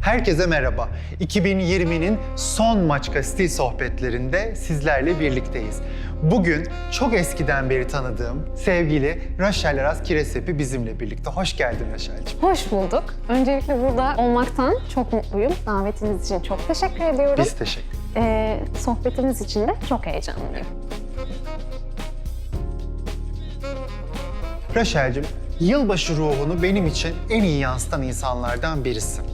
Herkese merhaba. 2020'nin son Maçka Stil sohbetlerinde sizlerle birlikteyiz. Bugün çok eskiden beri tanıdığım sevgili Raşel Aras Kiresepi bizimle birlikte. Hoş geldin Raşel'ciğim. Hoş bulduk. Öncelikle burada olmaktan çok mutluyum. Davetiniz için çok teşekkür ediyorum. Biz teşekkür Ee, sohbetimiz için de çok heyecanlıyım. Raşel'cim, yılbaşı ruhunu benim için en iyi yansıtan insanlardan birisin.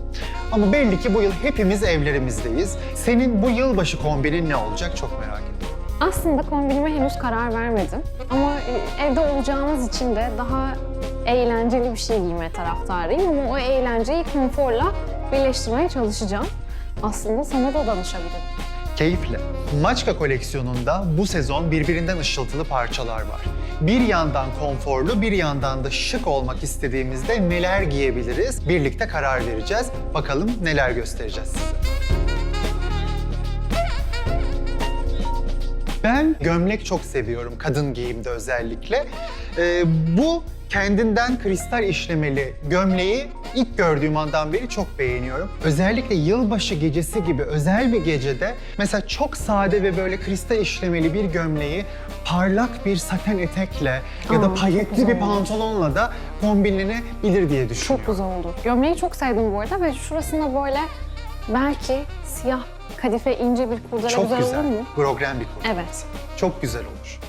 Ama belli ki bu yıl hepimiz evlerimizdeyiz. Senin bu yılbaşı kombinin ne olacak çok merak ediyorum. Aslında kombinime henüz karar vermedim. Ama e, evde olacağımız için de daha eğlenceli bir şey giyme taraftarıyım. Ama o eğlenceyi konforla birleştirmeye çalışacağım. Aslında sana da danışabilirim. Keyifle. Maçka koleksiyonunda bu sezon birbirinden ışıltılı parçalar var. Bir yandan konforlu, bir yandan da şık olmak istediğimizde neler giyebiliriz? Birlikte karar vereceğiz. Bakalım neler göstereceğiz size. Ben gömlek çok seviyorum, kadın giyimde özellikle. Ee, bu kendinden kristal işlemeli gömleği ilk gördüğüm andan beri çok beğeniyorum. Özellikle yılbaşı gecesi gibi özel bir gecede mesela çok sade ve böyle kristal işlemeli bir gömleği parlak bir saten etekle ya da Aa, çok payetli güzel bir pantolonla da kombinlenebilir diye düşünüyorum. Çok güzel oldu. Gömleği çok sevdim bu arada ve şurasında böyle belki siyah kadife ince bir kurdele Çok güzel, güzel. olur mu? Grogren bir konu. Evet. Çok güzel olur.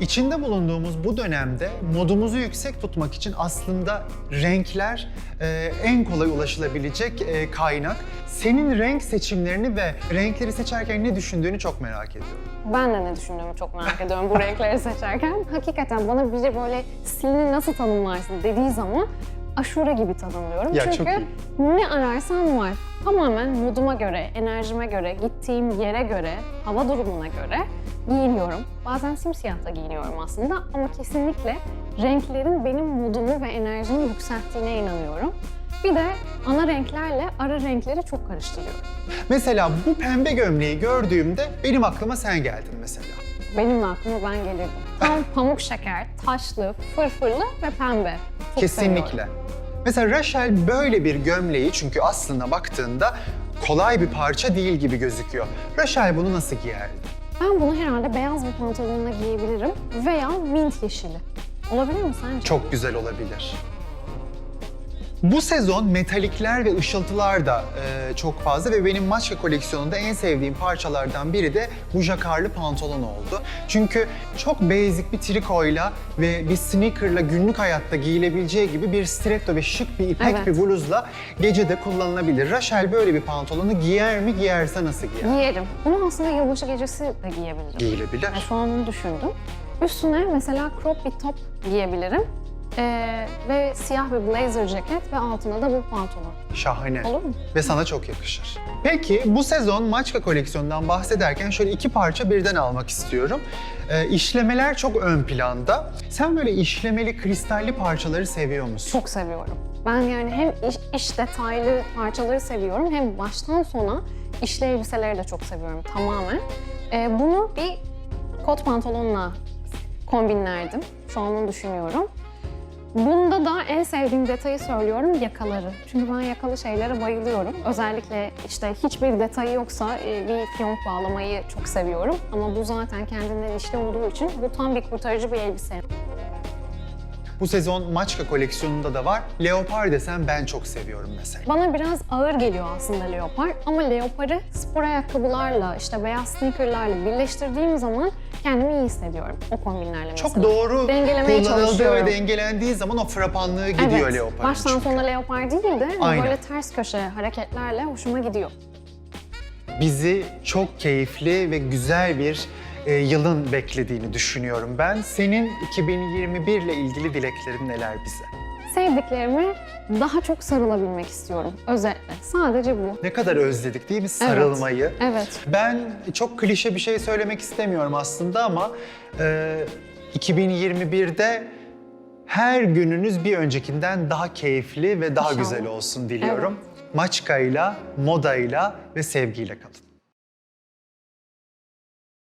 İçinde bulunduğumuz bu dönemde modumuzu yüksek tutmak için aslında renkler e, en kolay ulaşılabilecek e, kaynak. Senin renk seçimlerini ve renkleri seçerken ne düşündüğünü çok merak ediyorum. Ben de ne düşündüğümü çok merak ediyorum bu renkleri seçerken. Hakikaten bana biri böyle stilini nasıl tanımlarsın dediği zaman aşure gibi tanımlıyorum. Ya, çok Çünkü ne ararsan var. Tamamen moduma göre, enerjime göre, gittiğim yere göre, hava durumuna göre giyiniyorum. Bazen simsiyah da giyiniyorum aslında ama kesinlikle renklerin benim modumu ve enerjimi yükselttiğine inanıyorum. Bir de ana renklerle ara renkleri çok karıştırıyorum. Mesela bu pembe gömleği gördüğümde benim aklıma sen geldin mesela. Benim de aklıma ben gelirdim. Tam pamuk şeker, taşlı, fırfırlı ve pembe. Çok Kesinlikle. seviyorum. Mesela Rachel böyle bir gömleği çünkü aslında baktığında kolay bir parça değil gibi gözüküyor. Rachel bunu nasıl giyerdi? Ben bunu herhalde beyaz bir pantolonla giyebilirim veya mint yeşili. Olabilir mi sence? Çok güzel olabilir. Bu sezon metalikler ve ışıltılar da e, çok fazla ve benim Maçka koleksiyonunda en sevdiğim parçalardan biri de bu jakarlı pantolon oldu. Çünkü çok basic bir trikoyla ve bir sneakerla günlük hayatta giyilebileceği gibi bir stiletto ve şık bir ipek Evet. bir bluzla gecede kullanılabilir. Rachel böyle bir pantolonu giyer mi? Giyerse nasıl giyer? Giyerim. Bunu aslında yılbaşı gecesi de giyebilirim. Giyilebilir. Yani şu an onu düşündüm. Üstüne mesela crop bir top giyebilirim. Ee, ve siyah bir blazer ceket ve altına da bu pantolon. Şahane. Olur mu? Ve sana çok yakışır. Peki bu sezon Maçka koleksiyonundan bahsederken şöyle iki parça birden almak istiyorum. Ee, işlemeler çok ön planda. Sen böyle işlemeli, kristalli parçaları seviyor musun? Çok seviyorum. Ben yani hem iş, iş detaylı parçaları seviyorum hem baştan sona işli elbiseleri de çok seviyorum tamamen. Ee, bunu bir kot pantolonla kombinlerdim. Şu an onu düşünüyorum. Bunda da en sevdiğim detayı söylüyorum yakaları. Çünkü ben yakalı şeylere bayılıyorum. Özellikle işte hiçbir detayı yoksa e, bir fiyonk bağlamayı çok seviyorum. Ama bu zaten kendinden işli olduğu için bu tam bir kurtarıcı bir elbise. Bu sezon Maçka koleksiyonunda da var. Leopar desem ben çok seviyorum mesela. Bana biraz ağır geliyor aslında leopar ama leoparı spor ayakkabılarla işte beyaz sneakerlarla birleştirdiğim zaman kendimi iyi hissediyorum o kombinlerle Çok mesela. doğru Dengelemeye kullanıldığı çalışıyorum. ve dengelendiği zaman o frapanlığı gidiyor Evet, leoparın. baştan çünkü. sona leopar değil de Aynen. böyle ters köşe hareketlerle hoşuma gidiyor. Bizi çok keyifli ve güzel bir e, yılın beklediğini düşünüyorum ben. Senin 2021 ile ilgili dileklerin neler bize? Sevdiklerime daha çok sarılabilmek istiyorum özetle. Sadece bu. Ne kadar özledik değil mi sarılmayı? Evet. Ben çok klişe bir şey söylemek istemiyorum aslında ama e, 2021'de her gününüz bir öncekinden daha keyifli ve daha İnşallah. güzel olsun diliyorum. Maçkayla, modayla ve sevgiyle kalın.